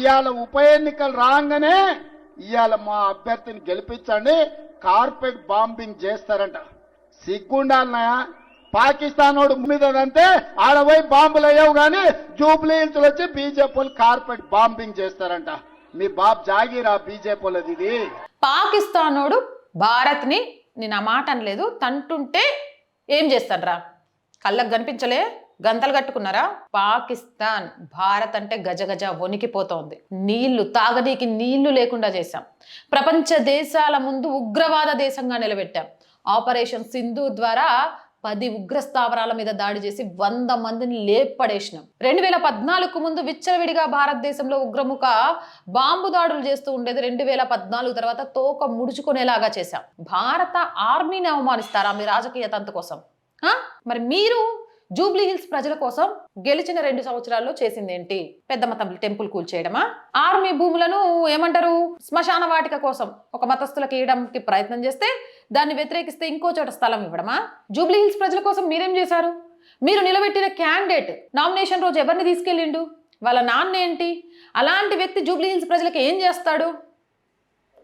ఇవాళ ఉప ఎన్నికలు రాగానే ఇవాళ మా అభ్యర్థిని గెలిపించండి. కార్పెట్ బాంబింగ్ చేస్తారంట. సిగ్గుండాలనా పాకిస్తాన్ వాడు మీదంటే అంటే ఆడ పోయి బాంబులు అయ్యావు కానీ జూబ్లీ హిల్స్ వచ్చి బీజేపీ కార్పెట్ బాంబింగ్ చేస్తారంట. మీ బాబ్ జాగీరా బీజేపీ వాళ్ళది ఇది. పాకిస్తానోడు భారత్ని నేను ఆ మాట అనలేదు. తంటుంటే ఏం చేస్తాడ్రా? కళ్ళకు కనిపించలే? గంతలు కట్టుకున్నారా? పాకిస్తాన్ భారత్ అంటే గజ గజ వణికిపోతోంది. నీళ్ళు తాగనీకి నీళ్ళు లేకుండా చేశాం. ప్రపంచ దేశాల ముందు ఉగ్రవాద దేశంగా నిలబెట్టాం. ఆపరేషన్ సింధు ద్వారా పది ఉగ్ర స్థావరాల మీద దాడి చేసి వంద మందిని లేపడేసినాం. రెండు వేల పద్నాలుగు ముందు విచ్చలవిడిగా భారతదేశంలో ఉగ్రముఖ బాంబు దాడులు చేస్తూ ఉండేది రెండు వేల పద్నాలుగు తర్వాత తోక ముడుచుకునేలాగా చేశాం. భారత ఆర్మీని అవమానిస్తారా మీ రాజకీయ తంతు కోసం? మరి మీరు జూబ్లీ హిల్స్ ప్రజల కోసం గెలిచిన రెండు సంవత్సరాల్లో చేసింది ఏంటి పెద్దమ్మ తల్లి టెంపుల్ కూల్చేయడమా? ఆర్మీ భూములను ఏమంటారు? శ్మశాన వాటిక కోసం ఒక మతస్థులకు ఇవ్వడానికి ప్రయత్నం చేస్తే దాన్ని వ్యతిరేకిస్తే ఇంకో చోట స్థలం ఇవ్వడమా? జూబ్లీ హిల్స్ ప్రజల కోసం మీరేం చేశారు? మీరు నిలబెట్టిన క్యాండిడేట్ నామినేషన్ రోజు ఎవరిని తీసుకెళ్ళిండు? వాళ్ళ నాన్న ఏంటి? అలాంటి వ్యక్తి జూబ్లీ హిల్స్ ప్రజలకు ఏం చేస్తాడు?